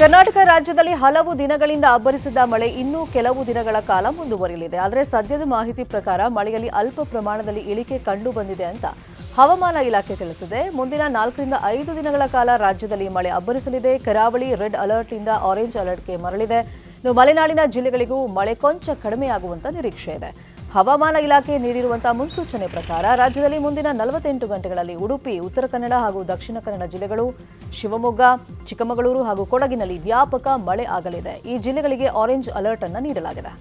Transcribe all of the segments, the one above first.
ಕರ್ನಾಟಕ ರಾಜ್ಯದಲ್ಲಿ ಹಲವು ದಿನಗಳಿಂದ ಅಬ್ಬರಿಸಿದ್ದ ಮಳೆ ಇನ್ನೂ ಕೆಲವು ದಿನಗಳ ಕಾಲ ಮುಂದುವರಿಯಲಿದೆ. ಆದರೆ ಸದ್ಯದ ಮಾಹಿತಿ ಪ್ರಕಾರ ಮಳೆಯಲ್ಲಿ ಅಲ್ಪ ಪ್ರಮಾಣದಲ್ಲಿ ಇಳಿಕೆ ಕಂಡು ಬಂದಿದೆ ಅಂತ ಹವಾಮಾನ ಇಲಾಖೆ ತಿಳಿಸಿದೆ. ಮುಂದಿನ ನಾಲ್ಕರಿಂದ ಐದು ದಿನಗಳ ಕಾಲ ರಾಜ್ಯದಲ್ಲಿ ಮಳೆ ಅಬ್ಬರಿಸಲಿದೆ. ಕರಾವಳಿ ರೆಡ್ ಅಲರ್ಟ್ನಿಂದ ಆರೆಂಜ್ ಅಲರ್ಟ್ಗೆ ಮರಳಿದೆ. ಮಲೆನಾಡಿನ ಜಿಲ್ಲೆಗಳಿಗೂ ಮಳೆ ಕೊಂಚ ಕಡಿಮೆಯಾಗುವಂತ ನಿರೀಕ್ಷೆ ಇದೆ. ಹವಾಮಾನ ಇಲಾಖೆ ನೀಡಿರುವಂತಹ ಮುನ್ಸೂಚನೆ ಪ್ರಕಾರ ರಾಜ್ಯದಲ್ಲಿ ಮುಂದಿನ ನಲವತ್ತೆಂಟು ಗಂಟೆಗಳಲ್ಲಿ ಉಡುಪಿ, ಉತ್ತರ ಕನ್ನಡ ಹಾಗೂ ದಕ್ಷಿಣ ಕನ್ನಡ ಜಿಲ್ಲೆಗಳು ಶಿವಮೊಗ್ಗ, ಚಿಕ್ಕಮಗಳೂರು ಹಾಗೂ ಕೊಡಗಿನಲ್ಲಿ ವ್ಯಾಪಕ ಮಳೆ ಆಗಲಿದೆ. ಈ ಜಿಲ್ಲೆಗಳಿಗೆ ಆರೆಂಜ್ ಅಲರ್ಟ್ ಅನ್ನು ನೀಡಲಾಗಿದೆ.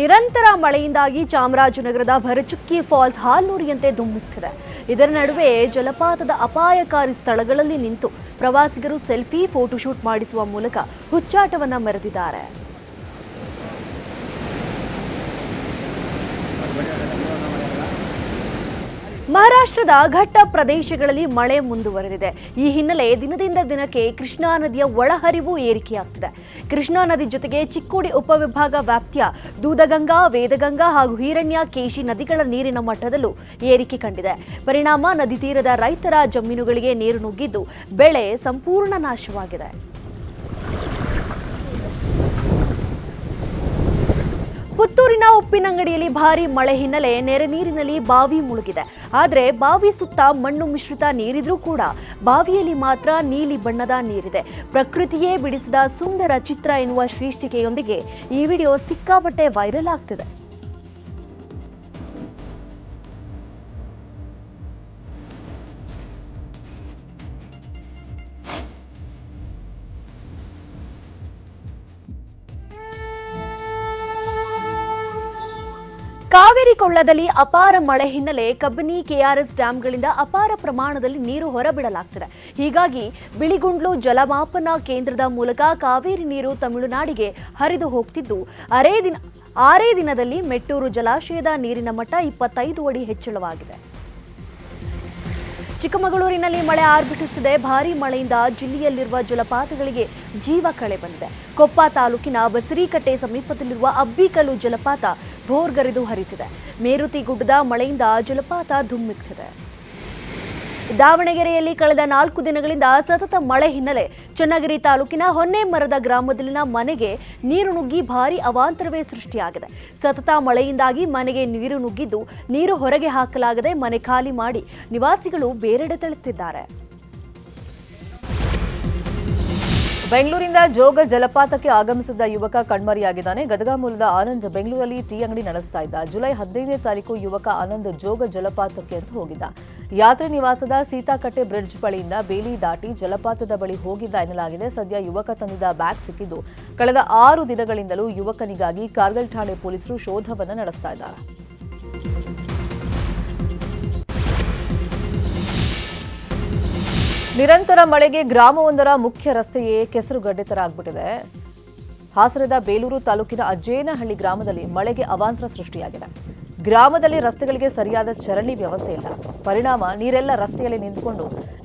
ನಿರಂತರ ಮಳೆಯಿಂದಾಗಿ ಚಾಮರಾಜನಗರದ ಭರಚುಕ್ಕಿ ಫಾಲ್ಸ್ ಹಾಲ್ನೂರಿಯಂತೆ ಧುಮ್ಮಿಕ್ಕಿದೆ ಇದರ ನಡುವೆ ಜಲಪಾತದ ಅಪಾಯಕಾರಿ ಸ್ಥಳಗಳಲ್ಲಿ ನಿಂತು ಪ್ರವಾಸಿಗರು ಸೆಲ್ಫಿ ಫೋಟೋಶೂಟ್ ಮಾಡಿಸುವ ಮೂಲಕ ಹುಚ್ಚಾಟವನ್ನು ಮೆರೆದಿದ್ದಾರೆ ಮಹಾರಾಷ್ಟ್ರದ ಘಟ್ಟ ಪ್ರದೇಶಗಳಲ್ಲಿ ಮಳೆ ಮುಂದುವರೆದಿದೆ. ಈ ಹಿನ್ನೆಲೆ ದಿನದಿಂದ ದಿನಕ್ಕೆ ಕೃಷ್ಣಾ ನದಿಯ ಒಳಹರಿವು ಏರಿಕೆಯಾಗ್ತಿದೆ. ಕೃಷ್ಣಾ ನದಿ ಜೊತೆಗೆ ಚಿಕ್ಕೋಡಿ ಉಪವಿಭಾಗ ವ್ಯಾಪ್ತಿಯ ದೂದಗಂಗಾ, ವೇದಗಂಗಾ ಹಾಗೂ ಹಿರಣ್ಯ ಕೇಶಿ ನದಿಗಳ ನೀರಿನ ಮಟ್ಟದಲ್ಲೂ ಏರಿಕೆ ಕಂಡಿದೆ. ಪರಿಣಾಮ ನದಿ ತೀರದ ರೈತರ ಜಮೀನುಗಳಿಗೆ ನೀರು ನುಗ್ಗಿದ್ದು, ಬೆಳೆ ಸಂಪೂರ್ಣ ನಾಶವಾಗಿದೆ. ಪುತ್ತೂರಿನ ಉಪ್ಪಿನಂಗಡಿಯಲ್ಲಿ ಭಾರಿ ಮಳೆ ಹಿನ್ನೆಲೆ ನೆರೆ ನೀರಿನಲ್ಲಿ ಬಾವಿ ಮುಳುಗಿದೆ. ಆದರೆ ಬಾವಿ ಸುತ್ತ ಮಣ್ಣು ಮಿಶ್ರಿತ ನೀರಿದ್ರೂ ಕೂಡ ಬಾವಿಯಲ್ಲಿ ಮಾತ್ರ ನೀಲಿ ಬಣ್ಣದ ನೀರಿದೆ. ಪ್ರಕೃತಿಯೇ ಬಿಡಿಸಿದ ಸುಂದರ ಚಿತ್ರ ಎನ್ನುವ ಶೀರ್ಷಿಕೆಯೊಂದಿಗೆ ಈ ವಿಡಿಯೋ ಸಿಕ್ಕಾಪಟ್ಟೆ ವೈರಲ್ ಆಗ್ತಿದೆ. ಕಾವೇರಿ ಕೊಳ್ಳದಲ್ಲಿ ಅಪಾರ ಮಳೆ ಹಿನ್ನೆಲೆ ಕಬಿನಿ ಕೆಆರ್ಎಸ್ ಡ್ಯಾಂಗಳಿಂದ ಅಪಾರ ಪ್ರಮಾಣದಲ್ಲಿ ನೀರು ಹೊರಬಿಡಲಾಗ್ತಿದೆ. ಹೀಗಾಗಿ ಬಿಳಿಗುಂಡ್ಲು ಜಲಮಾಪನ ಕೇಂದ್ರದ ಮೂಲಕ ಕಾವೇರಿ ನೀರು ತಮಿಳುನಾಡಿಗೆ ಹರಿದು ಹೋಗ್ತಿದ್ದು. ಅರೇ ದಿನ ಆರೇ ದಿನದಲ್ಲಿ ಮೆಟ್ಟೂರು ಜಲಾಶಯದ ನೀರಿನ ಮಟ್ಟ ಇಪ್ಪತ್ತೈದು ಅಡಿ ಹೆಚ್ಚಳವಾಗಿದೆ. ಚಿಕ್ಕಮಗಳೂರಿನಲ್ಲಿ ಮಳೆ ಆರ್ಭಟಿಸುತ್ತಿದೆ ಭಾರೀ ಮಳೆಯಿಂದ ಜಿಲ್ಲೆಯಲ್ಲಿರುವ ಜಲಪಾತಗಳಿಗೆ ಜೀವ ಕಳೆ ಬಂದಿದೆ. ಕೊಪ್ಪ ತಾಲೂಕಿನ ಬಸರೀಕಟ್ಟೆ ಸಮೀಪದಲ್ಲಿರುವ ಅಬ್ಬಿಕಲ್ಲು ಜಲಪಾತ ಭೋರ್ಗರೆದು ಹರಿತಿದೆ. ಮೇರುತಿ ಗುಡ್ಡದ ಮಳೆಯಿಂದ ಜಲಪಾತ ಧುಮ್ಮಿಕ್ತಿದೆ. ದಾವಣಗೆರೆಯಲ್ಲಿ ಕಳೆದ ನಾಲ್ಕು ದಿನಗಳಿಂದ ಸತತ ಮಳೆ ಹಿನ್ನೆಲೆ. ಚನ್ನಗಿರಿ ತಾಲೂಕಿನ ಹೊನ್ನೆಮರದ ಗ್ರಾಮದಲ್ಲಿನ ಮನೆಗೆ ನೀರು ನುಗ್ಗಿ ಭಾರೀ ಅವಾಂತರವೇ ಸೃಷ್ಟಿಯಾಗಿದೆ. ಸತತ ಮಳೆಯಿಂದಾಗಿ ಮನೆಗೆ ನೀರು ನುಗ್ಗಿದ್ದು ನೀರು ಹೊರಗೆ ಹಾಕಲಾಗದೆ ಮನೆ ಖಾಲಿ ಮಾಡಿ ನಿವಾಸಿಗಳು ಬೇರೆಡೆ ತೆರಳುತ್ತಿದ್ದಾರೆ. ಬೆಂಗಳೂರಿಂದ ಜೋಗ ಜಲಪಾತಕ್ಕೆ ಆಗಮಿಸಿದ ಯುವಕ ಕಣ್ಮರೆಯಾಗಿದ್ದಾನೆ. ಗದಗ ಮೂಲದ ಆನಂದ್ ಬೆಂಗಳೂರಲ್ಲಿ ಟೀ ಅಂಗಡಿ ನಡೆಸ್ತಾ ಇದ್ದ. ಜುಲೈ ಹದಿನೈದನೇ ತಾರೀಕು ಯುವಕ ಆನಂದ್ ಜೋಗ ಜಲಪಾತಕ್ಕೆ ಅಂತ ಹೋಗಿದ್ದ. ಯಾತ್ರೆ ನಿವಾಸದ ಸೀತಾಕಟ್ಟೆ ಬ್ರಿಡ್ಜ್ ಬಳಿಯಿಂದ ಬೇಲಿ ದಾಟಿ ಜಲಪಾತದ ಬಳಿ ಹೋಗಿದ್ದ ಎನ್ನಲಾಗಿದೆ. ಸದ್ಯ ಯುವಕ ತಂದಿದ್ದ ಬ್ಯಾಗ್ ಸಿಕ್ಕಿದ್ದು ಕಳೆದ ಆರು ದಿನಗಳಿಂದಲೂ ಯುವಕನಿಗಾಗಿ ಕಾರ್ಗಲ್ ಠಾಣೆ ಪೊಲೀಸರು ಶೋಧವನ್ನು ನಡೆಸ್ತಾ ಇದ್ದಾರೆ. ನಿರಂತರ ಮಳೆಗೆ ಗ್ರಾಮವೊಂದರ ಮುಖ್ಯ ರಸ್ತೆಯೇ ಕೆಸರುಗಡ್ಡೆ ತರ ಆಗ್ಬಿಟ್ಟಿದೆ ಹಾಸನದ ಬೇಲೂರು ತಾಲೂಕಿನ ಅಜ್ಜೇನಹಳ್ಳಿ ಗ್ರಾಮದಲ್ಲಿ ಮಳೆಗೆ ಅವಾಂತರ ಸೃಷ್ಟಿಯಾಗಿದೆ. ಗ್ರಾಮದಲ್ಲಿ ರಸ್ತೆಗಳಿಗೆ ಸರಿಯಾದ ಚರಂಡಿ ವ್ಯವಸ್ಥೆ ಇಲ್ಲ. ಪರಿಣಾಮ ನೀರೆಲ್ಲ ರಸ್ತೆಯಲ್ಲಿ ನಿಂತುಕೊಂಡು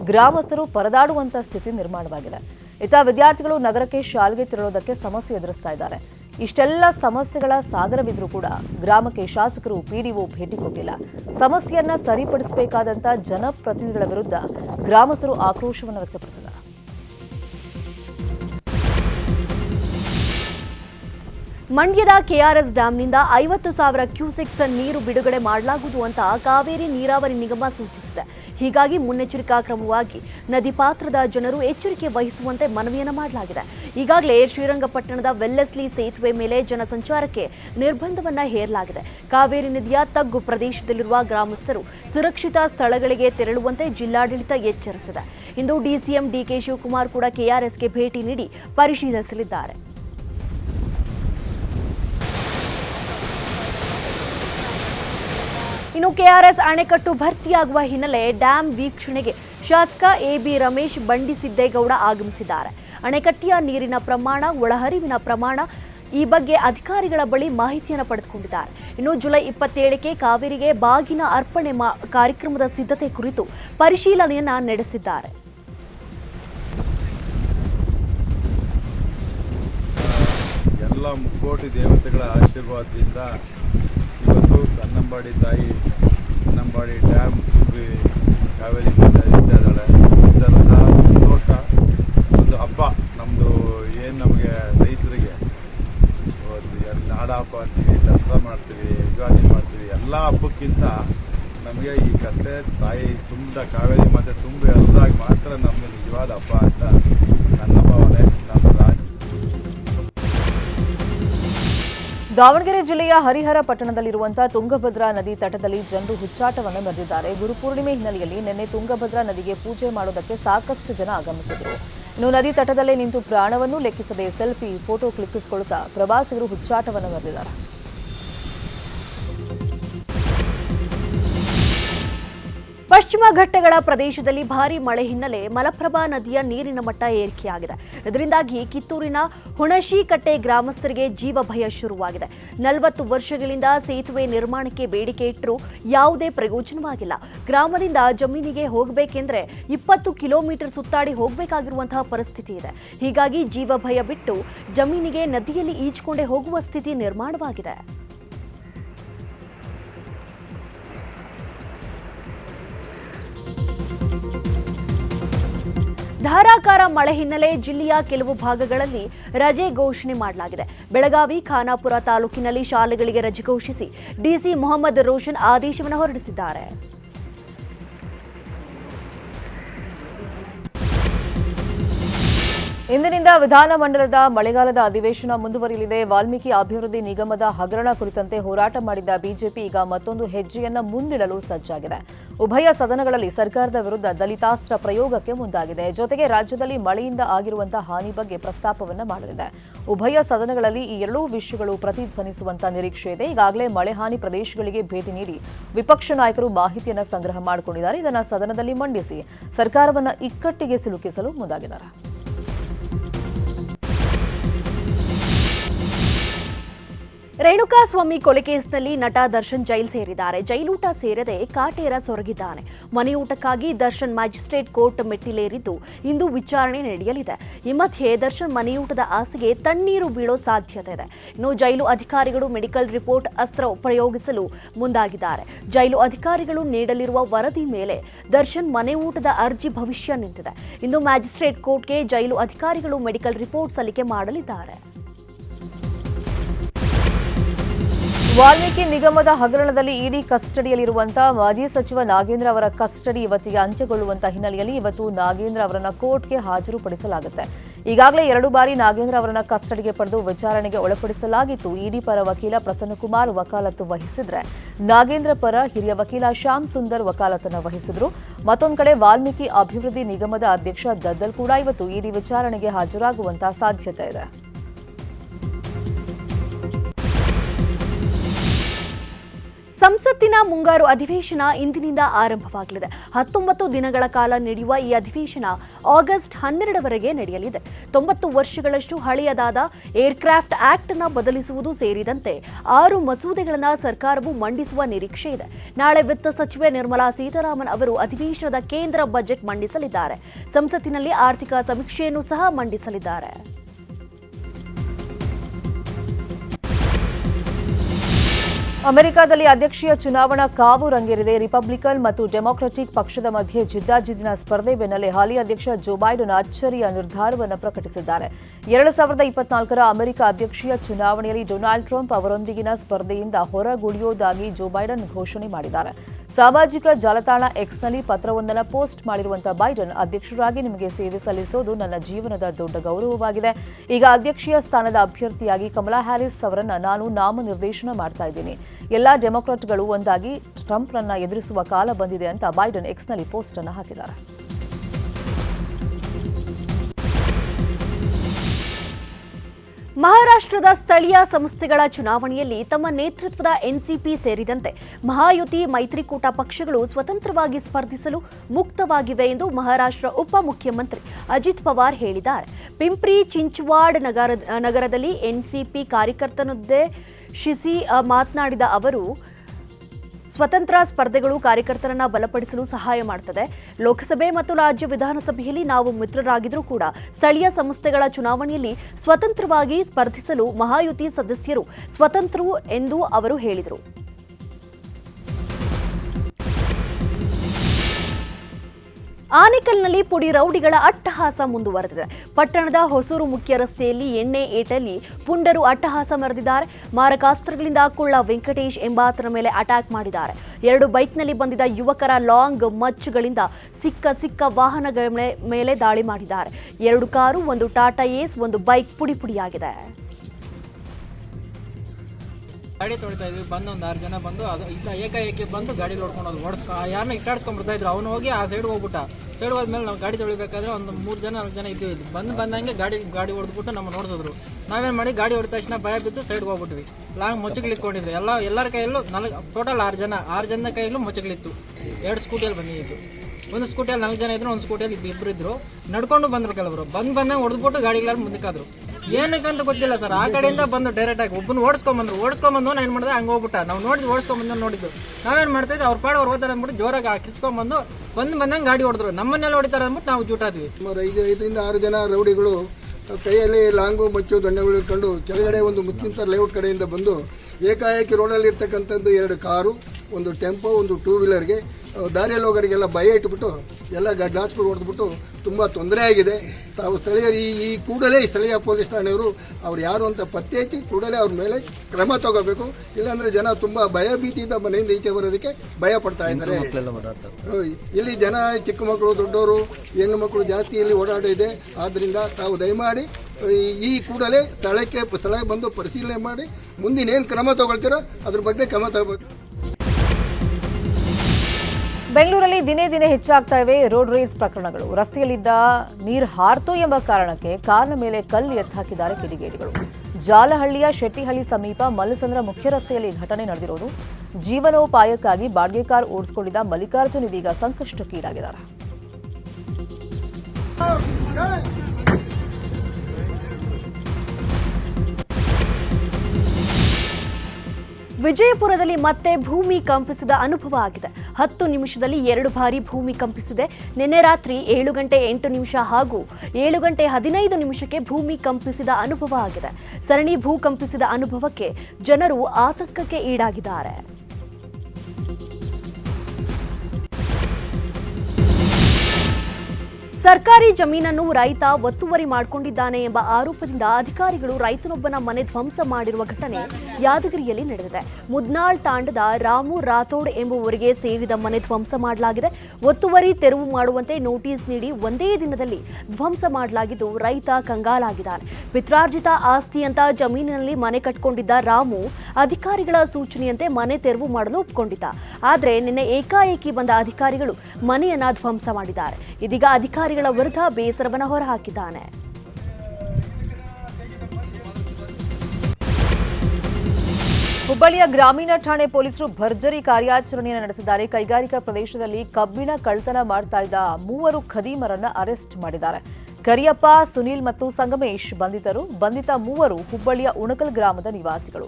ಗ್ರಾಮಸ್ಥರು ಪರದಾಡುವಂತಹ ಸ್ಥಿತಿ ನಿರ್ಮಾಣವಾಗಿದೆ. ಇತ್ತ ವಿದ್ಯಾರ್ಥಿಗಳು ನಗರಕ್ಕೆ ಶಾಲೆಗೆ ತೆರಳೋದಕ್ಕೆ ಸಮಸ್ಯೆ ಎದುರಿಸ್ತಾ ಇದ್ದಾರೆ. ಇಷ್ಟೆಲ್ಲ ಸಮಸ್ಯೆಗಳ ಸಾಗರವಿದ್ರೂ ಕೂಡ ಗ್ರಾಮಕ್ಕೆ ಶಾಸಕರು ಪಿಡಿಒ ಭೇಟಿ ಕೊಟ್ಟಿಲ್ಲ. ಸಮಸ್ಯೆಯನ್ನ ಸರಿಪಡಿಸಬೇಕಾದಂತ ಜನಪ್ರತಿನಿಧಿಗಳ ವಿರುದ್ಧ ಗ್ರಾಮಸ್ಥರು ಆಕ್ರೋಶವನ್ನು ವ್ಯಕ್ತಪಡಿಸಿದ್ದಾರೆ. ಮಂಡ್ಯದ ಕೆಆರ್ಎಸ್ ಡ್ಯಾಂನಿಂದ ಐವತ್ತು ಸಾವಿರ ಕ್ಯೂಸೆಕ್ಸ್ ನೀರು ಬಿಡುಗಡೆ ಮಾಡಲಾಗುವುದು ಅಂತ ಕಾವೇರಿ ನೀರಾವರಿ ನಿಗಮ ಸೂಚಿಸಿದೆ. ಹೀಗಾಗಿ ಮುನ್ನೆಚ್ಚರಿಕಾ ಕ್ರಮವಾಗಿ ನದಿ ಪಾತ್ರದ ಜನರು ಎಚ್ಚರಿಕೆ ವಹಿಸುವಂತೆ ಮನವಿಯನ್ನು ಮಾಡಲಾಗಿದೆ. ಈಗಾಗಲೇ ಶ್ರೀರಂಗಪಟ್ಟಣದ ವೆಲ್ಲೆಸ್ಲಿ ಸೇತುವೆ ಮೇಲೆ ಜನಸಂಚಾರಕ್ಕೆ ನಿರ್ಬಂಧವನ್ನು ಹೇರಲಾಗಿದೆ. ಕಾವೇರಿ ನದಿಯ ತಗ್ಗು ಪ್ರದೇಶದಲ್ಲಿರುವ ಗ್ರಾಮಸ್ಥರು ಸುರಕ್ಷಿತ ಸ್ಥಳಗಳಿಗೆ ತೆರಳುವಂತೆ ಜಿಲ್ಲಾಡಳಿತ ಎಚ್ಚರಿಸಿದೆ. ಇಂದು ಡಿಸಿಎಂ ಡಿಕೆ ಶಿವಕುಮಾರ್ ಕೂಡ ಕೆಆರ್ಎಸ್ಗೆ ಭೇಟಿ ನೀಡಿ ಪರಿಶೀಲಿಸಲಿದ್ದಾರೆ. ಇನ್ನು ಕೆಆರ್ಎಸ್ ಅಣೆಕಟ್ಟು ಭರ್ತಿಯಾಗುವ ಹಿನ್ನೆಲೆ ಡ್ಯಾಂ ವೀಕ್ಷಣೆಗೆ ಶಾಸಕ ಎಬಿ ರಮೇಶ್ ಬಂಡಿಸಿದ್ದೇಗೌಡ ಆಗಮಿಸಿದ್ದಾರೆ. ಅಣೆಕಟ್ಟೆಯ ನೀರಿನ ಪ್ರಮಾಣ, ಒಳಹರಿವಿನ ಪ್ರಮಾಣ ಈ ಬಗ್ಗೆ ಅಧಿಕಾರಿಗಳ ಬಳಿ ಮಾಹಿತಿಯನ್ನು ಪಡೆದುಕೊಂಡಿದ್ದಾರೆ. ಇನ್ನು ಜುಲೈ ಇಪ್ಪತ್ತೇಳಕ್ಕೆ ಕಾವೇರಿಗೆ ಬಾಗಿನ ಅರ್ಪಣೆ ಕಾರ್ಯಕ್ರಮದ ಸಿದ್ಧತೆ ಕುರಿತು ಪರಿಶೀಲನೆಯನ್ನ ನಡೆಸಿದ್ದಾರೆ. ಎಲ್ಲ ಮುಕ್ಕೋಟಿ ದೇವತೆಗಳ ಆಶೀರ್ವಾದದಿಂದ ಹಾಗೂ ಕನ್ನಂಬಾಡಿ ತಾಯಿ ಕನ್ನಂಬಾಡಿ ಡ್ಯಾಮ್ ಕಾವೇರಿ ನಡೀತಾ ಇದ್ದಾಳೆ ಇದರಿಂದ ಸಂತೋಷ ಒಂದು ಹಬ್ಬ. ನಮ್ಮದು ಏನು ನಮಗೆ ರೈತರಿಗೆ ನಾಡ ಹಬ್ಬ ಅಂತೀವಿ ದಸರಾ ಮಾಡ್ತೀವಿ, ಯುಗಾದಿ ಮಾಡ್ತೀವಿ, ಎಲ್ಲ ಹಬ್ಬಕ್ಕಿಂತ ನಮಗೆ ಈ ಕತೆ ತಾಯಿ ತುಂಬ, ಕಾವೇರಿ ಮತ್ತೆ ತುಂಬ ಎಲ್ಲದಾಗಿ ಮಾತ್ರ ನಮಗೆ ನಿಜವಾದ ಹಬ್ಬ ಅಂತ ನನ್ನ ಭಾವನೆ ನಮ್ಮ ರಾಜ್ಯ ದಾವಣಗೆರೆ ಜಿಲ್ಲೆಯ ಹರಿಹರ ಪಟ್ಟಣದಲ್ಲಿರುವಂತಹ ತುಂಗಭದ್ರಾ ನದಿ ತಟದಲ್ಲಿ ಜನರು ಹುಚ್ಚಾಟವನ್ನು ಮೆರೆದಿದ್ದಾರೆ. ಗುರುಪೂರ್ಣಿಮೆ ಹಿನ್ನೆಲೆಯಲ್ಲಿ ನಿನ್ನೆ ತುಂಗಭದ್ರಾ ನದಿಗೆ ಪೂಜೆ ಮಾಡೋದಕ್ಕೆ ಸಾಕಷ್ಟು ಜನ ಆಗಮಿಸಿದರು. ಇನ್ನು ನದಿ ತಟದಲ್ಲೇ ನಿಂತು ಪ್ರಾಣವನ್ನು ಲೆಕ್ಕಿಸದೆ ಸೆಲ್ಫಿ, ಫೋಟೋ ಕ್ಲಿಕ್ಕಿಸಿಕೊಳ್ಳುತ್ತಾ ಪ್ರವಾಸಿಗರು ಹುಚ್ಚಾಟವನ್ನು ಮೆರೆದಿದ್ದಾರೆ. ಪಶ್ಚಿಮ ಘಟ್ಟಗಳ ಪ್ರದೇಶದಲ್ಲಿ ಭಾರಿ ಮಳೆ ಹಿನ್ನೆಲೆ ಮಲಪ್ರಭಾ ನದಿಯ ನೀರಿನ ಮಟ್ಟ ಏರಿಕೆಯಾಗಿದೆ. ಇದರಿಂದಾಗಿ ಕಿತ್ತೂರಿನ ಹುಣಶಿಕಟ್ಟೆ ಗ್ರಾಮಸ್ಥರಿಗೆ ಜೀವ ಭಯ ಶುರುವಾಗಿದೆ. ನಲವತ್ತು ವರ್ಷಗಳಿಂದ ಸೇತುವೆ ನಿರ್ಮಾಣಕ್ಕೆ ಬೇಡಿಕೆ ಇಟ್ಟರೂ ಯಾವುದೇ ಪ್ರಯೋಜನವಾಗಿಲ್ಲ. ಗ್ರಾಮದಿಂದ ಜಮೀನಿಗೆ ಹೋಗಬೇಕೆಂದ್ರೆ ಇಪ್ಪತ್ತು ಕಿಲೋಮೀಟರ್ ಸುತ್ತಾಡಿ ಹೋಗಬೇಕಾಗಿರುವಂತಹ ಪರಿಸ್ಥಿತಿ ಇದೆ. ಹೀಗಾಗಿ ಜೀವ ಭಯ ಬಿಟ್ಟು ಜಮೀನಿಗೆ ನದಿಯಲ್ಲಿ ಈಜುಕೊಂಡೇ ಹೋಗುವ ಸ್ಥಿತಿ ನಿರ್ಮಾಣವಾಗಿದೆ. ಧಾರಾಕಾರ ಮಳೆ ಹಿನ್ನೆಲೆ ಜಿಲ್ಲೆಯ ಕೆಲವು ಭಾಗಗಳಲ್ಲಿ ರಜೆ ಘೋಷಣೆ ಮಾಡಲಾಗಿದೆ. ಬೆಳಗಾವಿ, ಖಾನಾಪುರ ತಾಲೂಕಿನಲ್ಲಿ ಶಾಲೆಗಳಿಗೆ ರಜೆ ಘೋಷಿಸಿ ಡಿಸಿ ಮೊಹಮ್ಮದ್ ರೋಷನ್ ಆದೇಶವನ್ನು ಹೊರಡಿಸಿದ್ದಾರೆ. ಇಂದಿನಿಂದ ವಿಧಾನಮಂಡಲದ ಮಳೆಗಾಲದ ಅಧಿವೇಶನ ಮುಂದುವರಿಯಲಿದೆ. ವಾಲ್ಮೀಕಿ ಅಭಿವೃದ್ಧಿ ನಿಗಮದ ಹಗರಣ ಕುರಿತಂತೆ ಹೋರಾಟ ಮಾಡಿದ್ದ ಬಿಜೆಪಿ ಈಗ ಮತ್ತೊಂದು ಹೆಜ್ಜೆಯನ್ನು ಮುಂದಿಡಲು ಸಜ್ಜಾಗಿದೆ. ಉಭಯ ಸದನಗಳಲ್ಲಿ ಸರ್ಕಾರದ ವಿರುದ್ಧ ದಲಿತಾಸ್ತ್ರ ಪ್ರಯೋಗಕ್ಕೆ ಮುಂದಾಗಿದೆ. ಜೊತೆಗೆ ರಾಜ್ಯದಲ್ಲಿ ಮಳೆಯಿಂದ ಆಗಿರುವಂತಹ ಹಾನಿ ಬಗ್ಗೆ ಪ್ರಸ್ತಾಪವನ್ನು ಮಾಡಲಿದೆ. ಉಭಯ ಸದನಗಳಲ್ಲಿ ಈ ಎರಡೂ ವಿಷಯಗಳು ಪ್ರತಿಧ್ವನಿಸುವಂತಹ ನಿರೀಕ್ಷೆ ಇದೆ. ಈಗಾಗಲೇ ಮಳೆ ಹಾನಿ ಪ್ರದೇಶಗಳಿಗೆ ಭೇಟಿ ನೀಡಿ ವಿಪಕ್ಷ ನಾಯಕರು ಮಾಹಿತಿಯನ್ನು ಸಂಗ್ರಹ ಮಾಡಿಕೊಂಡಿದ್ದಾರೆ. ಇದನ್ನು ಸದನದಲ್ಲಿ ಮಂಡಿಸಿ ಸರ್ಕಾರವನ್ನು ಇಕ್ಕಟ್ಟಿಗೆ ಸಿಲುಕಿಸಲು ಮುಂದಾಗಿದ್ದಾರೆ. ರೇಣುಕಾಸ್ವಾಮಿ ಕೊಲೆ ಕೇಸ್ನಲ್ಲಿ ನಟ ದರ್ಶನ್ ಜೈಲು ಸೇರಿದ್ದಾರೆ. ಜೈಲೂಟ ಸೇರದೆ ಕಾಟೇರ ಸೊರಗಿದ್ದಾನೆ. ಮನೆಯೂಟಕ್ಕಾಗಿ ದರ್ಶನ್ ಮ್ಯಾಜಿಸ್ಟ್ರೇಟ್ ಕೋರ್ಟ್ ಮೆಟ್ಟಿಲೇರಿದ್ದು ಇಂದು ವಿಚಾರಣೆ ನಡೆಯಲಿದೆ. ಈ ಮಧ್ಯೆ ದರ್ಶನ್ ಮನೆಯೂಟದ ಆಸೆಗೆ ತಣ್ಣೀರು ಬೀಳೋ ಸಾಧ್ಯತೆ ಇದೆ. ಇನ್ನು ಜೈಲು ಅಧಿಕಾರಿಗಳು ಮೆಡಿಕಲ್ ರಿಪೋರ್ಟ್ ಅಸ್ತ್ರ ಪ್ರಯೋಗಿಸಲು ಮುಂದಾಗಿದ್ದಾರೆ. ಜೈಲು ಅಧಿಕಾರಿಗಳು ನೀಡಲಿರುವ ವರದಿ ಮೇಲೆ ದರ್ಶನ್ ಮನೆಯೂಟದ ಅರ್ಜಿ ಭವಿಷ್ಯ ನಿಂತಿದೆ. ಇಂದು ಮ್ಯಾಜಿಸ್ಟ್ರೇಟ್ ಕೋರ್ಟ್ಗೆ ಜೈಲು ಅಧಿಕಾರಿಗಳು ಮೆಡಿಕಲ್ ರಿಪೋರ್ಟ್ ಸಲ್ಲಿಕೆ ಮಾಡಲಿದ್ದಾರೆ. ವಾಲ್ಮೀಕಿ ನಿಗಮದ ಹಗರಣದಲ್ಲಿ ಇಡಿ ಕಸ್ಟಡಿಯಲ್ಲಿರುವಂತಹ ಮಾಜಿ ಸಚಿವ ನಾಗೇಂದ್ರ ಅವರ ಕಸ್ಟಡಿ ಇವತ್ತಿಗೆ ಅಂತ್ಯಗೊಳ್ಳುವಂತಹ ಹಿನ್ನೆಲೆಯಲ್ಲಿ ಇವತ್ತು ನಾಗೇಂದ್ರ ಅವರನ್ನ ಕೋರ್ಟ್ಗೆ ಹಾಜರುಪಡಿಸಲಾಗುತ್ತೆ. ಈಗಾಗಲೇ ಎರಡು ಬಾರಿ ನಾಗೇಂದ್ರ ಅವರನ್ನ ಕಸ್ಟಡಿಗೆ ಪಡೆದು ವಿಚಾರಣೆಗೆ ಒಳಪಡಿಸಲಾಗಿತ್ತು. ಇಡಿ ಪರ ವಕೀಲ ಪ್ರಸನ್ನಕುಮಾರ್ ವಕಾಲತ್ತು ವಹಿಸಿದ್ರೆ, ನಾಗೇಂದ್ರ ಪರ ಹಿರಿಯ ವಕೀಲ ಶ್ಯಾಮ್ ಸುಂದರ್ ವಕಾಲತ್ತನ್ನು ವಹಿಸಿದ್ರು. ಮತ್ತೊಂದು ಕಡೆ ವಾಲ್ಮೀಕಿ ಅಭಿವೃದ್ಧಿ ನಿಗಮದ ಅಧ್ಯಕ್ಷ ದದ್ದಲ್ ಕೂಡ ಇವತ್ತು ಇಡಿ ವಿಚಾರಣೆಗೆ ಹಾಜರಾಗುವಂತಹ ಸಾಧ್ಯತೆ ಇದೆ. ಸಂಸತ್ತಿನ ಮುಂಗಾರು ಅಧಿವೇಶನ ಇಂದಿನಿಂದ ಆರಂಭವಾಗಲಿದೆ. ಹತ್ತೊಂಬತ್ತು ದಿನಗಳ ಕಾಲ ನಡೆಯುವ ಈ ಅಧಿವೇಶನ ಆಗಸ್ಟ್ ಹನ್ನೆರಡವರೆಗೆ ನಡೆಯಲಿದೆ. ತೊಂಬತ್ತು ವರ್ಷಗಳಷ್ಟು ಹಳೆಯದಾದ ಏರ್ಕ್ರಾಫ್ಟ್ ಆಕ್ಟ್ನ ಬದಲಿಸುವುದು ಸೇರಿದಂತೆ ಆರು ಮಸೂದೆಗಳನ್ನು ಸರ್ಕಾರವು ಮಂಡಿಸುವ ನಿರೀಕ್ಷೆ ಇದೆ. ನಾಳೆ ವಿತ್ತ ಸಚಿವೆ ನಿರ್ಮಲಾ ಸೀತಾರಾಮನ್ ಅವರು ಅಧಿವೇಶನದ ಕೇಂದ್ರ ಬಜೆಟ್ ಮಂಡಿಸಲಿದ್ದಾರೆ. ಸಂಸತ್ತಿನಲ್ಲಿ ಆರ್ಥಿಕ ಸಮೀಕ್ಷೆಯನ್ನು ಸಹ ಮಂಡಿಸಲಿದ್ದಾರೆ. ಅಮೆರಿಕದಲ್ಲಿ ಅಧ್ಯಕ್ಷೀಯ ಚುನಾವಣಾ ಕಾವು ರಂಗೇರಿದೆ. ರಿಪಬ್ಲಿಕನ್ ಮತ್ತು ಡೆಮಾಕ್ರೆಟಿಕ್ ಪಕ್ಷದ ಮಧ್ಯೆ ಜಿದ್ದಾಜಿದ್ದಿನ ಸ್ಪರ್ಧೆ ಬೆನ್ನಲ್ಲೇ ಹಾಲಿ ಅಧ್ಯಕ್ಷ ಜೋ ಬೈಡನ್ ಅಚ್ಚರಿಯ ನಿರ್ಧಾರವನ್ನು ಪ್ರಕಟಿಸಿದ್ದಾರೆ. ಎರಡು ಸಾವಿರದ ಇಪ್ಪತ್ನಾಲ್ಕರ ಅಮೆರಿಕ ಅಧ್ಯಕ್ಷೀಯ ಚುನಾವಣೆಯಲ್ಲಿ ಡೊನಾಲ್ಡ್ ಟ್ರಂಪ್ ಅವರೊಂದಿಗಿನ ಸ್ಪರ್ಧೆಯಿಂದ ಹೊರಗುಳಿಯೋದಾಗಿ ಜೋ ಬೈಡನ್ ಘೋಷಣೆ ಮಾಡಿದ್ದಾರೆ. ಸಾಮಾಜಿಕ ಜಾಲತಾಣ ಎಕ್ಸ್ನಲ್ಲಿ ಪತ್ರವೊಂದನ್ನು ಪೋಸ್ಟ್ ಮಾಡಿರುವಂತಹ ಬೈಡನ್ ಅಧ್ಯಕ್ಷರಾಗಿ ನಿಮಗೆ ಸೇವೆ ಸಲ್ಲಿಸೋದು ನನ್ನ ಜೀವನದ ದೊಡ್ಡ ಗೌರವವಾಗಿದೆ. ಈಗ ಅಧ್ಯಕ್ಷೀಯ ಸ್ಥಾನದ ಅಭ್ಯರ್ಥಿಯಾಗಿ ಕಮಲಾ ಹ್ಯಾರಿಸ್ ಅವರನ್ನು ನಾನು ನಾಮನಿರ್ದೇಶನ ಮಾಡ್ತಾ ಇದ್ದೀನಿ. ಎಲ್ಲಾ ಡೆಮೊಕ್ರಾಟ್ಗಳು ಒಂದಾಗಿ ಟ್ರಂಪ್ರನ್ನ ಎದುರಿಸುವ ಕಾಲ ಬಂದಿದೆ ಅಂತ ಬೈಡನ್ ಎಕ್ಸ್ನಲ್ಲಿ ಪೋಸ್ಟ್ ಅನ್ನು ಹಾಕಿದ್ದಾರೆ. ಮಹಾರಾಷ್ಟ್ರದ ಸ್ಥಳೀಯ ಸಂಸ್ಥೆಗಳ ಚುನಾವಣೆಯಲ್ಲಿ ತಮ್ಮ ನೇತೃತ್ವದ ಎನ್ಸಿಪಿ ಸೇರಿದಂತೆ ಮಹಾಯುತಿ, ಮೈತ್ರಿಕೂಟ ಪಕ್ಷಗಳು ಸ್ವತಂತ್ರವಾಗಿ ಸ್ಪರ್ಧಿಸಲು ಮುಕ್ತವಾಗಿವೆ ಎಂದು ಮಹಾರಾಷ್ಟ್ರ ಉಪಮುಖ್ಯಮಂತ್ರಿ ಅಜಿತ್ ಪವಾರ್ ಹೇಳಿದ್ದಾರೆ. ಪಿಂಪ್ರಿ ಚಿಂಚ್ವಾಡ್ ನಗರ, ನಗರದಲ್ಲಿ ಎನ್ಸಿಪಿ ಕಾರ್ಯಕರ್ತನುದ್ದೇಶಿಸಿ ಶಿಸಿ ಮಾತನಾಡಿದ ಅವರು ಸ್ವತಂತ್ರ ಸ್ಪರ್ಧೆಗಳು ಕಾರ್ಯಕರ್ತರನ್ನ ಬಲಪಡಿಸಲು ಸಹಾಯ ಮಾಡ್ತದೆ. ಲೋಕಸಭೆ ಮತ್ತು ರಾಜ್ಯ ವಿಧಾನಸಭೆಯಲ್ಲಿ ನಾವು ಮಿತ್ರರಾಗಿದ್ರೂ ಕೂಡ ಸ್ಥಳೀಯ ಸಂಸ್ಥೆಗಳ ಚುನಾವಣೆಯಲ್ಲಿ ಸ್ವತಂತ್ರವಾಗಿ ಸ್ಪರ್ಧಿಸಲು ಮಹಾಯುತಿ ಸದಸ್ಯರು ಸ್ವತಂತ್ರರು ಎಂದು ಅವರು ಹೇಳಿದರು. ಆನೇಕಲ್ನಲ್ಲಿ ಪುಡಿ ರೌಡಿಗಳ ಅಟ್ಟಹಾಸ ಮುಂದುವರೆದಿದೆ. ಪಟ್ಟಣದ ಹೊಸೂರು ಮುಖ್ಯ ರಸ್ತೆಯಲ್ಲಿ ಎಣ್ಣೆ ಏಟಲ್ಲಿ ಪುಂಡರು ಅಟ್ಟಹಾಸ ಮರೆದಿದ್ದಾರೆ. ಮಾರಕಾಸ್ತ್ರಗಳಿಂದ ಕುಳ್ಳ ವೆಂಕಟೇಶ್ ಎಂಬಾತನ ಮೇಲೆ ಅಟ್ಯಾಕ್ ಮಾಡಿದ್ದಾರೆ. ಎರಡು ಬೈಕ್ನಲ್ಲಿ ಬಂದಿದ್ದ ಯುವಕರ ಲಾಂಗ್ ಮಚ್ಚುಗಳಿಂದ ಸಿಕ್ಕ ಸಿಕ್ಕ ವಾಹನಗಳ ಮೇಲೆ ದಾಳಿ ಮಾಡಿದ್ದಾರೆ. ಎರಡು ಕಾರು, ಒಂದು ಟಾಟಾ ಏಸ್, ಒಂದು ಬೈಕ್ ಪುಡಿ ಪುಡಿಯಾಗಿದೆ. ಗಾಡಿ ತೊಳಿತಾ ಇದ್ವಿ ಬಂದು ಒಂದು ಆರು ಜನ ಬಂದು ಅದು ಇಲ್ಲ, ಏಕಾಏಕಿ ಬಂದು ಗಾಡಿ ನೋಡ್ಕೊಂಡು ಹೋಗಿ ಓಡಿಸ್ಕೊ ಯಾರನ್ನ ಇಟ್ಟಾಡ್ಸ್ಕೊಂಡ್ ಬರ್ತಾ ಇದ್ರು, ಅವ್ನು ಹೋಗಿ ಆ ಸೈಡ್ ಹೋಗ್ಬಿಟ್ಟ. ಸೈಡ್ ಹೋದ್ಮೇಲೆ ನಾವು ಗಾಡಿ ತೊಳಿಬೇಕಾದ್ರೆ ಒಂದು ಮೂರು ಜನ, ನಾಲ್ಕು ಜನ ಇಲ್ಲಿ ಬಂದು ಬಂದಂಗೆ ಗಾಡಿ ಗಾಡಿ ಹೊಡೆದ್ಬಿಟ್ಟು ನಮ್ಮ ನೋಡಿದ್ರು ನಾವೇನು ಮಾಡಿ, ಗಾಡಿ ಹೊಡೆದ ತಕ್ಷಣ ಭಯ ಬಿದ್ದು ಸೈಡ್ಗೆ ಹೋಗ್ಬಿಟ್ವಿ. ಲಾಂಗ್ ಮೊಚ್ಚಗಳಿಟ್ಕೊಂಡಿದ್ರು ಎಲ್ಲ, ಎಲ್ಲರ ಕೈಯಲ್ಲೂ ನಾಲ್ಕು ಟೋಟಲ್ ಆರು ಜನ ಆರು ಜನ ಕೈಯಲ್ಲೂ ಮುಚ್ಚಗಳಿತ್ತು ಎರಡು ಸ್ಕೂಟಿಯಲ್ಲಿ ಬಂದಿದ್ದು ಒಂದು ಸ್ಕೂಟಿಯಲ್ಲಿ ನಾಲ್ಕು ಜನ ಇದ್ರು, ಒಂದು ಸ್ಕೂಟಿಯಲ್ಲಿ ಇಬ್ಬರು ಇದ್ರು. ನಡ್ಕೊಂಡು ಬಂದರು ಕೆಲವರು. ಬಂದು ಬಂದಂಗೆ ಹೊಡೆದ್ಬಿಟ್ಟು ಗಾಡಿಗಳಾರು ಮುಂದಕ್ಕಾದ್ರು ಏನಕ್ಕಂತ ಗೊತ್ತಿಲ್ಲ ಸರ್. ಆ ಕಡೆಯಿಂದ ಬಂದು ಡೈರೆಕ್ಟ್ ಆಗಿ ಒಬ್ಬನ ಓಡಿಸ್ಕೊಂಬಂದ್ರು. ಓಡಿಸ್ಕೊಂಬಂದು ನಾನು ಏನು ಮಾಡಿದೆ? ಹಂಗೆ ಹೋಗ್ಬಿಟ್ಟ. ನಾವು ನೋಡಿದ್ವಿ ಓಡಿಸ್ಕೊಂಬಂದು ನೋಡಿದ್ದು. ನಾವೇನು ಮಾಡ್ತಾ ಇದ್ವಿ ಅವ್ರ ಪಾಡು ಅವ್ರು ಹೋಗ್ತಾರೆ ಅಂದ್ಬಿಟ್ಟು ಜೋರಾಗಿ ಕಿತ್ಕೊಂಡ್ಬಂದು ಬಂದು ಬಂದಂಗೆ ಗಾಡಿ ಹೊಡೆದ್ರು. ನಮ್ಮನ್ನೆಲ್ಲ ಹೊಡಿತಾರೆ ಅಂದ್ಬಿಟ್ಟು ನಾವು ಜೂಟಾದ್ವಿ. ಸುಮಾರು ಐದು, ಐದರಿಂದ ಆರು ಜನ ರೌಡಿಗಳು ಕೈಯಲ್ಲಿ ಲಾಂಗು, ಮಚ್ಚು, ದಂಡಗಳು ಇಟ್ಕೊಂಡು ಕೆಳಗಡೆ ಒಂದು ಮುಸ್ಲಿಮ್ಸರ್ ಲೇಔಟ್ ಕಡೆಯಿಂದ ಬಂದು ಏಕಾಏಕಿ ರೋಡಲ್ಲಿ ಇರ್ತಕ್ಕಂಥದ್ದು ಎರಡು ಕಾರು, ಒಂದು ಟೆಂಪೋ, ಒಂದು ಟೂ ವೀಲರ್ಗೆ ದಾರಿಯಲ್ಲಿ ಹೋಗೋರಿಗೆಲ್ಲ ಭಯ ಇಟ್ಬಿಟ್ಟು ಎಲ್ಲ ಗ್ಲಾಸ್ಗಳು ಹೊಡೆದ್ಬಿಟ್ಟು ತುಂಬ ತೊಂದರೆ ಆಗಿದೆ. ತಾವು ಸ್ಥಳೀಯರು ಈ ಈ ಕೂಡಲೇ ಈ ಸ್ಥಳೀಯ ಪೊಲೀಸ್ ಠಾಣೆಯವರು ಅವ್ರು ಯಾರು ಅಂತ ಪತ್ತೆ ಹಚ್ಚಿ ಕೂಡಲೇ ಅವ್ರ ಮೇಲೆ ಕ್ರಮ ತಗೋಬೇಕು. ಇಲ್ಲಾಂದರೆ ಜನ ತುಂಬ ಭಯಭೀತಿಯಿಂದ ಮನೆಯಿಂದ ಈಚೆ ಬರೋದಕ್ಕೆ ಭಯ ಪಡ್ತಾ ಇದ್ದಾರೆ. ಇಲ್ಲಿ ಜನ ಚಿಕ್ಕ ಮಕ್ಕಳು ದೊಡ್ಡವರು ಹೆಣ್ಣು ಮಕ್ಕಳು ಜಾಸ್ತಿ ಇಲ್ಲಿ ಓಡಾಟ ಇದೆ. ಆದ್ದರಿಂದ ತಾವು ದಯಮಾಡಿ ಈ ಕೂಡಲೇ ಸ್ಥಳಕ್ಕೆ ಸ್ಥಳಕ್ಕೆ ಬಂದು ಪರಿಶೀಲನೆ ಮಾಡಿ ಮುಂದಿನ ಏನು ಕ್ರಮ ತಗೊಳ್ತೀರೋ ಅದ್ರ ಬಗ್ಗೆ ಕ್ರಮ ತಗೋಬೇಕು. ಬೆಂಗಳೂರಲ್ಲಿ ದಿನೇ ದಿನೇ ಹೆಚ್ಚಾಗ್ತಾ ಇವೆ ರೋಡ್ ರೇಸ್ ಪ್ರಕರಣಗಳು. ರಸ್ತೆಯಲ್ಲಿದ್ದ ನೀರು ಹಾರ್ತು ಎಂಬ ಕಾರಣಕ್ಕೆ ಕಾರ್ನ ಮೇಲೆ ಕಲ್ಲು ಎತ್ತಾಕಿದ್ದಾರೆ ಕಿಡಿಗೇಡಿಗಳು. ಜಾಲಹಳ್ಳಿಯ ಶೆಟ್ಟಿಹಳ್ಳಿ ಸಮೀಪ ಮಲ್ಲಸಂದ್ರ ಮುಖ್ಯ ರಸ್ತೆಯಲ್ಲಿ ಘಟನೆ ನಡೆದಿರೋದು. ಜೀವನೋಪಾಯಕ್ಕಾಗಿ ಬಾಡಿಗೆ ಕಾರ್ ಓಡಿಸಿಕೊಂಡಿದ್ದ ಮಲ್ಲಿಕಾರ್ಜುನ್ ಇದೀಗ ಸಂಕಷ್ಟಕ್ಕೀಡಾಗಿದ್ದಾರೆ. ವಿಜಯಪುರದಲ್ಲಿ ಮತ್ತೆ ಭೂಮಿ ಕಂಪಿಸಿದ ಅನುಭವ ಆಗಿದೆ. ಹತ್ತು ನಿಮಿಷದಲ್ಲಿ ಎರಡು ಬಾರಿ ಭೂಮಿ ಕಂಪಿಸಿದೆ. ನಿನ್ನೆ ರಾತ್ರಿ ಏಳು ಗಂಟೆ ಎಂಟು ನಿಮಿಷ ಹಾಗೂ ಏಳು ಗಂಟೆ ಹದಿನೈದು ನಿಮಿಷಕ್ಕೆ ಭೂಮಿ ಕಂಪಿಸಿದ ಅನುಭವ ಆಗಿದೆ. ಸರಣಿ ಭೂ ಕಂಪಿಸಿದ ಅನುಭವಕ್ಕೆ ಜನರು ಆತಂಕಕ್ಕೆ ಈಡಾಗಿದ್ದಾರೆ. ಸರ್ಕಾರಿ ಜಮೀನನ್ನು ರೈತ ಒತ್ತುವರಿ ಮಾಡಿಕೊಂಡಿದ್ದಾನೆ ಎಂಬ ಆರೋಪದಿಂದ ಅಧಿಕಾರಿಗಳು ರೈತನೊಬ್ಬನ ಮನೆ ಧ್ವಂಸ ಮಾಡಿರುವ ಘಟನೆ ಯಾದಗಿರಿಯಲ್ಲಿ ನಡೆದಿದೆ. ಮುದ್ನಾಳ್ ತಾಂಡದ ರಾಮು ರಾಥೋಡ್ ಎಂಬುವರಿಗೆ ಸೇರಿದ ಮನೆ ಧ್ವಂಸ ಮಾಡಲಾಗಿದೆ. ಒತ್ತುವರಿ ತೆರವು ಮಾಡುವಂತೆ ನೋಟಿಸ್ ನೀಡಿ ಒಂದೇ ದಿನದಲ್ಲಿ ಧ್ವಂಸ ಮಾಡಲಾಗಿದ್ದು ರೈತ ಕಂಗಾಲಾಗಿದ್ದಾನೆ. ಪಿತ್ರಾರ್ಜಿತ ಆಸ್ತಿ ಅಂತ ಜಮೀನಿನಲ್ಲಿ ಮನೆ ಕಟ್ಕೊಂಡಿದ್ದ ರಾಮು ಅಧಿಕಾರಿಗಳ ಸೂಚನೆಯಂತೆ ಮನೆ ತೆರವು ಮಾಡಲು ಒಪ್ಪಿಕೊಂಡಿದ್ದ ಆದರೆ ನಿನ್ನೆ ಏಕಾಏಕಿ ಬಂದ ಅಧಿಕಾರಿಗಳು ಮನೆಯನ್ನ ಧ್ವಂಸ ಮಾಡಿದ್ದಾರೆ. ಇದೀಗ ಅಧಿಕಾರಿಗಳ ವಿರುದ್ಧ ಬೇಸರವನ್ನು ಹೊರಹಾಕಿದ್ದಾನೆ. ಹುಬ್ಬಳ್ಳಿಯ ಗ್ರಾಮೀಣ ಠಾಣೆ ಪೊಲೀಸರು ಭರ್ಜರಿ ಕಾರ್ಯಾಚರಣೆಯನ್ನು ನಡೆಸಿದ್ದಾರೆ. ಕೈಗಾರಿಕಾ ಪ್ರದೇಶದಲ್ಲಿ ಕಬ್ಬಿಣ ಕಳ್ತನ ಮಾಡ್ತಾ ಇದ್ದ ಮೂವರು ಖದೀಮರನ್ನ ಅರೆಸ್ಟ್ ಮಾಡಿದ್ದಾರೆ. ಕರಿಯಪ್ಪ, ಸುನೀಲ್ ಮತ್ತು ಸಂಗಮೇಶ್ ಬಂಧಿತರು. ಬಂಧಿತ ಮೂವರು ಹುಬ್ಬಳ್ಳಿಯ ಉಣಕಲ್ ಗ್ರಾಮದ ನಿವಾಸಿಗಳು.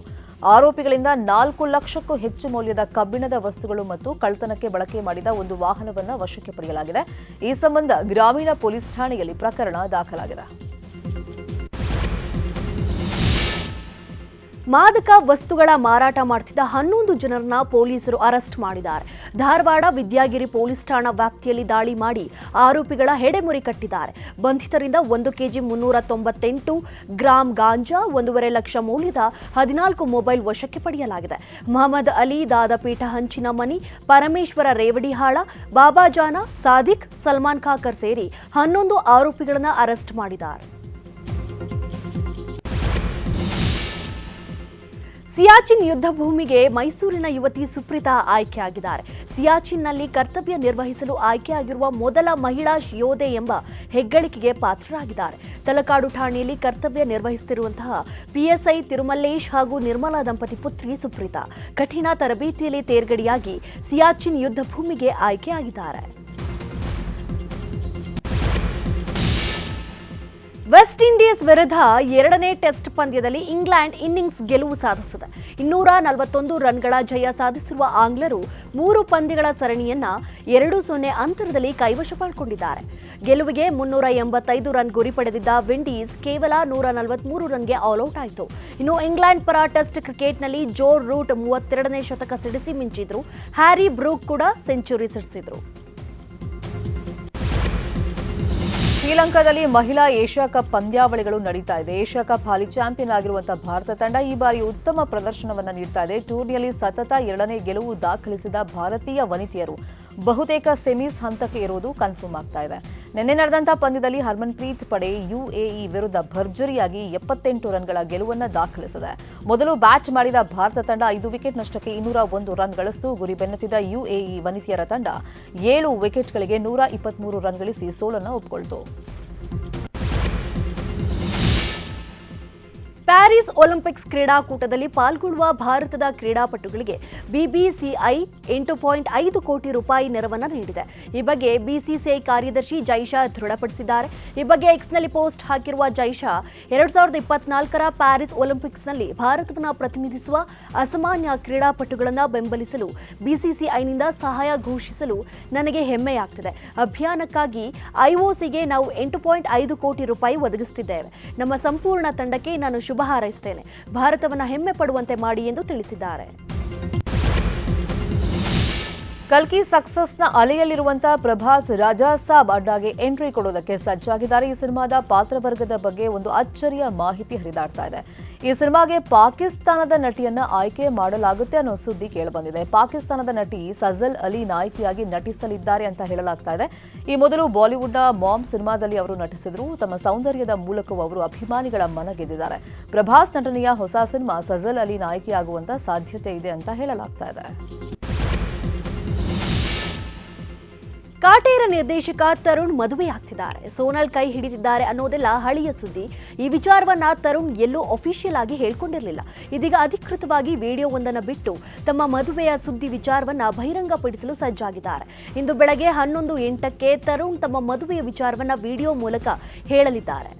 ಆರೋಪಿಗಳಿಂದ ನಾಲ್ಕು ಲಕ್ಷಕ್ಕೂ ಹೆಚ್ಚು ಮೌಲ್ಯದ ಕಬ್ಬಿಣದ ವಸ್ತುಗಳು ಮತ್ತು ಕಳ್ತನಕ್ಕೆ ಬಳಕೆ ಮಾಡಿದ ಒಂದು ವಾಹನವನ್ನು ವಶಕ್ಕೆ ಪಡೆಯಲಾಗಿದೆ. ಈ ಸಂಬಂಧ ಗ್ರಾಮೀಣ ಪೊಲೀಸ್ ಠಾಣೆಯಲ್ಲಿ ಪ್ರಕರಣ ದಾಖಲಾಗಿದೆ. ಮಾದಕ ವಸ್ತುಗಳ ಮಾರಾಟ ಮಾಡ್ತಿದ್ದ ಹನ್ನೊಂದು ಜನರನ್ನ ಪೊಲೀಸರು ಅರೆಸ್ಟ್ ಮಾಡಿದ್ದಾರೆ. ಧಾರವಾಡ ವಿದ್ಯಾಗಿರಿ ಪೊಲೀಸ್ ಠಾಣಾ ವ್ಯಾಪ್ತಿಯಲ್ಲಿ ದಾಳಿ ಮಾಡಿ ಆರೋಪಿಗಳ ಹೆಡೆಮುರಿ ಕಟ್ಟಿದ್ದಾರೆ. ಬಂಧಿತರಿಂದ ಒಂದು ಕೆಜಿ ಮುನ್ನೂರ ತೊಂಬತ್ತೆಂಟು ಗ್ರಾಂ ಗಾಂಜಾ, ಒಂದೂವರೆ ಲಕ್ಷ ಮೌಲ್ಯದ ಹದಿನಾಲ್ಕು ಮೊಬೈಲ್ ವಶಕ್ಕೆ ಪಡೆಯಲಾಗಿದೆ. ಮಹಮ್ಮದ್ ಅಲಿ ದಾದಪೀಠ ಹಂಚಿನ ಮನಿ, ಪರಮೇಶ್ವರ ರೇವಡಿಹಾಳ ಬಾಬಾಜಾನ ಸಾದಿಕ್, ಸಲ್ಮಾನ್ ಖಾಕರ್ ಸೇರಿ ಹನ್ನೊಂದು ಆರೋಪಿಗಳನ್ನು ಅರೆಸ್ಟ್ ಮಾಡಿದ್ದಾರೆ. ಸಿಯಾಚಿನ್ ಯುದ್ಧ ಭೂಮಿಗೆ ಮೈಸೂರಿನ ಯುವತಿ ಸುಪ್ರೀತಾ ಆಯ್ಕೆಯಾಗಿದ್ದಾರೆ. ಸಿಯಾಚಿನ್ನಲ್ಲಿ ಕರ್ತವ್ಯ ನಿರ್ವಹಿಸಲು ಆಯ್ಕೆಯಾಗಿರುವ ಮೊದಲ ಮಹಿಳಾ ಯೋಧೆ ಎಂಬ ಹೆಗ್ಗಳಿಕೆಗೆ ಪಾತ್ರರಾಗಿದ್ದಾರೆ. ತಲಕಾಡು ಠಾಣೆಯಲ್ಲಿ ಕರ್ತವ್ಯ ನಿರ್ವಹಿಸುತ್ತಿರುವಂತಹ ಪಿಎಸ್ಐ ತಿರುಮಲ್ಲೇಶ್ ಹಾಗೂ ನಿರ್ಮಲಾ ದಂಪತಿ ಪುತ್ರಿ ಸುಪ್ರೀತಾ. ಕಠಿಣ ತರಬೇತಿಯಲ್ಲಿ ತೇರ್ಗಡೆಯಾಗಿ ಸಿಯಾಚಿನ್ ಯುದ್ಧ ಭೂಮಿಗೆ ಆಯ್ಕೆಯಾಗಿದ್ದಾರೆ. ವೆಸ್ಟ್ ಇಂಡೀಸ್ ವಿರುದ್ಧ ಎರಡನೇ ಟೆಸ್ಟ್ ಪಂದ್ಯದಲ್ಲಿ ಇಂಗ್ಲೆಂಡ್ ಇನ್ನಿಂಗ್ಸ್ ಗೆಲುವು ಸಾಧಿಸಿದೆ. ಇನ್ನೂರ ನಲವತ್ತೊಂದು ರನ್ಗಳ ಜಯ ಸಾಧಿಸಿರುವ ಆಂಗ್ಲರು ಮೂರು ಪಂದ್ಯಗಳ ಸರಣಿಯನ್ನ ಎರಡು ಸೊನ್ನೆ ಅಂತರದಲ್ಲಿ ಕೈವಶ ಪಡ್ಕೊಂಡಿದ್ದಾರೆ ಗೆಲುವಿಗೆ ಮುನ್ನೂರ ಎಂಬತ್ತೈದು ರನ್ ಗುರಿ ಪಡೆದಿದ್ದ ವಿಂಡೀಸ್ ಕೇವಲ ನೂರ ನಲವತ್ಮೂರು ರನ್ಗೆ ಆಲ್ಔಟ್ ಆಯಿತು. ಇನ್ನು ಇಂಗ್ಲೆಂಡ್ ಪರ ಟೆಸ್ಟ್ ಕ್ರಿಕೆಟ್ನಲ್ಲಿ ಜೋ ರೂಟ್ ಮೂವತ್ತೆರಡನೇ ಶತಕ ಸಿಡಿಸಿ ಮಿಂಚಿದ್ರು. ಹ್ಯಾರಿ ಬ್ರೂಕ್ ಕೂಡ ಸೆಂಚುರಿ ಸಿಡಿಸಿದ್ರು. ಶ್ರೀಲಂಕಾದಲ್ಲಿ ಮಹಿಳಾ ಏಷ್ಯಾ ಕಪ್ ಪಂದ್ಯಾವಳಿಗಳು ನಡೀತಾ ಇದೆ. ಏಷ್ಯಾ ಕಪ್ ಹಾಲಿ ಚಾಂಪಿಯನ್ ಆಗಿರುವಂತಹ ಭಾರತ ತಂಡ ಈ ಬಾರಿ ಉತ್ತಮ ಪ್ರದರ್ಶನವನ್ನು ನೀಡ್ತಾ ಇದೆ. ಟೂರ್ನಿಯಲ್ಲಿ ಸತತ ಎರಡನೇ ಗೆಲುವು ದಾಖಲಿಸಿದ ಭಾರತೀಯ ವನಿತೆಯರು. ಬಹುತೇಕ ಸೆಮೀಸ್ ಹಂತಕ್ಕೆ ಇರುವುದು ಕನ್ಫರ್ಮ್ ಆಗ್ತಾ ಇದೆ. ನಿನ್ನೆ ನಡೆದಂತಹ ಪಂದ್ಯದಲ್ಲಿ ಹರ್ಮನ್ಪ್ರೀತ್ ಪಡೆ ಯುಎಇ ವಿರುದ್ಧ ಭರ್ಜರಿಯಾಗಿ ಎಪ್ಪತ್ತೆಂಟು ರನ್ಗಳ ಗೆಲುವನ್ನು ದಾಖಲಿಸಿದೆ. ಮೊದಲು ಬ್ಯಾಟ್ ಮಾಡಿದ ಭಾರತ ತಂಡ ಐದು ವಿಕೆಟ್ ನಷ್ಟಕ್ಕೆ ಇನ್ನೂರ ಒಂದು ರನ್ ಗಳಿಸಿತು. ಗುರಿ ಬೆನ್ನತ್ತಿದ ಯುಎಇ ವನಿತೆಯರ ತಂಡ ಏಳು ವಿಕೆಟ್ಗಳಿಗೆ ನೂರ ಇಪ್ಪತ್ಮೂರು ರನ್ ಗಳಿಸಿ ಸೋಲನ್ನು ಒಪ್ಪಿಕೊಳ್ತು. ಪ್ಯಾರಿಸ್ ಒಲಿಂಪಿಕ್ಸ್ ಕ್ರೀಡಾಕೂಟದಲ್ಲಿ ಪಾಲ್ಗೊಳ್ಳುವ ಭಾರತದ ಕ್ರೀಡಾಪಟುಗಳಿಗೆ ಬಿಬಿಸಿಐ ಎಂಟು ಪಾಯಿಂಟ್ ಐದು ಕೋಟಿ ರೂಪಾಯಿ ನೆರವನ್ನು ನೀಡಿದೆ. ಈ ಬಗ್ಗೆ ಬಿಸಿಸಿಐ ಕಾರ್ಯದರ್ಶಿ ಜೈಶಾ ದೃಢಪಡಿಸಿದ್ದಾರೆ. ಈ ಬಗ್ಗೆ ಎಕ್ಸ್ನಲ್ಲಿ ಪೋಸ್ಟ್ ಹಾಕಿರುವ ಜೈಶಾ, ಎರಡ್ ಸಾವಿರದ ಇಪ್ಪತ್ನಾಲ್ಕರ ಪ್ಯಾರಿಸ್ ಒಲಿಂಪಿಕ್ಸ್ನಲ್ಲಿ ಭಾರತವನ್ನು ಪ್ರತಿನಿಧಿಸುವ ಅಸಾಮಾನ್ಯ ಕ್ರೀಡಾಪಟುಗಳನ್ನು ಬೆಂಬಲಿಸಲು ಬಿಸಿಸಿಐನಿಂದ ಸಹಾಯ ಘೋಷಿಸಲು ನನಗೆ ಹೆಮ್ಮೆಯಾಗ್ತಿದೆ. ಅಭಿಯಾನಕ್ಕಾಗಿ ಐಒಸಿಗೆ ನಾವು ಎಂಟು ಪಾಯಿಂಟ್ ಐದು ಕೋಟಿ ರೂಪಾಯಿ ಒದಗಿಸುತ್ತಿದ್ದೇವೆ ನಮ್ಮ ಸಂಪೂರ್ಣ ತಂಡಕ್ಕೆ ನಾನು ಶುಭ ಹಾರೈಸುತ್ತೇನೆ ಭಾರತವನ್ನು ಹೆಮ್ಮೆ ಪಡುವಂತೆ ಮಾಡಿ ಎಂದು ತಿಳಿಸಿದ್ದಾರೆ. ಕಲ್ಕಿ ಸಕ್ಸಸ್ನ ಅಲೆಯಲ್ಲಿರುವಂತಹ ಪ್ರಭಾಸ್ ರಾಜಾ ಸಾಬ್ ಅಡ್ಡಾಗೆ ಎಂಟ್ರಿ ಕೊಡೋದಕ್ಕೆ ಸಜ್ಜಾಗಿದ್ದಾರೆ. ಈ ಸಿನಿಮಾದ ಪಾತ್ರವರ್ಗದ ಬಗ್ಗೆ ಒಂದು ಅಚ್ಚರಿಯ ಮಾಹಿತಿ ಹರಿದಾಡ್ತಾ ಇದೆ. ಈ ಸಿನಿಮಾಗೆ ಪಾಕಿಸ್ತಾನದ ನಟಿಯನ್ನ ಆಯ್ಕೆ ಮಾಡಲಾಗುತ್ತೆ ಅನ್ನೋ ಸುದ್ದಿ ಕೇಳಿಬಂದಿದೆ. ಪಾಕಿಸ್ತಾನದ ನಟಿ ಸಜಲ್ ಅಲಿ ನಾಯಕಿಯಾಗಿ ನಟಿಸಲಿದ್ದಾರೆ ಅಂತ ಹೇಳಲಾಗ್ತಾ ಇದೆ. ಈ ಮೊದಲು ಬಾಲಿವುಡ್ನ ಮಾಮ್ ಸಿನಿಮಾದಲ್ಲಿ ಅವರು ನಟಿಸಿದ್ರು. ತಮ್ಮ ಸೌಂದರ್ಯದ ಮೂಲಕವೂ ಅವರು ಅಭಿಮಾನಿಗಳ ಮನ ಗೆದ್ದಿದ್ದಾರೆ ಪ್ರಭಾಸ್ ನಟನೆಯ ಹೊಸ ಸಿನಿಮಾ ಸಜಲ್ ಅಲಿ ನಾಯಕಿಯಾಗುವಂತ ಸಾಧ್ಯತೆ ಇದೆ ಅಂತ ಹೇಳಲಾಗ್ತಾ ಇದೆ. ಕಾಟೇರ ನಿರ್ದೇಶಕ ತರುಣ್ ಮದುವೆಯಾಗ್ತಿದ್ದಾರೆ ಸೋನಲ್ ಕೈ ಹಿಡಿದಿದ್ದಾರೆ ಅನ್ನೋದೆಲ್ಲ ಹಳೆಯ ಸುದ್ದಿ. ಈ ವಿಚಾರವನ್ನ ತರುಣ್ ಎಲ್ಲೂ ಅಫಿಷಿಯಲ್ ಆಗಿ ಹೇಳ್ಕೊಂಡಿರಲಿಲ್ಲ. ಇದೀಗ ಅಧಿಕೃತವಾಗಿ ವಿಡಿಯೋ ಒಂದನ್ನು ಬಿಟ್ಟು ತಮ್ಮ ಮದುವೆಯ ಸುದ್ದಿ ವಿಚಾರವನ್ನ ಬಹಿರಂಗಪಡಿಸಲು ಸಜ್ಜಾಗಿದ್ದಾರೆ. ಇಂದು ಬೆಳಗ್ಗೆ ಹನ್ನೊಂದು ಎಂಟಕ್ಕೆ ತರುಣ್ ತಮ್ಮ ಮದುವೆಯ ವಿಚಾರವನ್ನ ವಿಡಿಯೋ ಮೂಲಕ ಹೇಳಲಿದ್ದಾರೆ.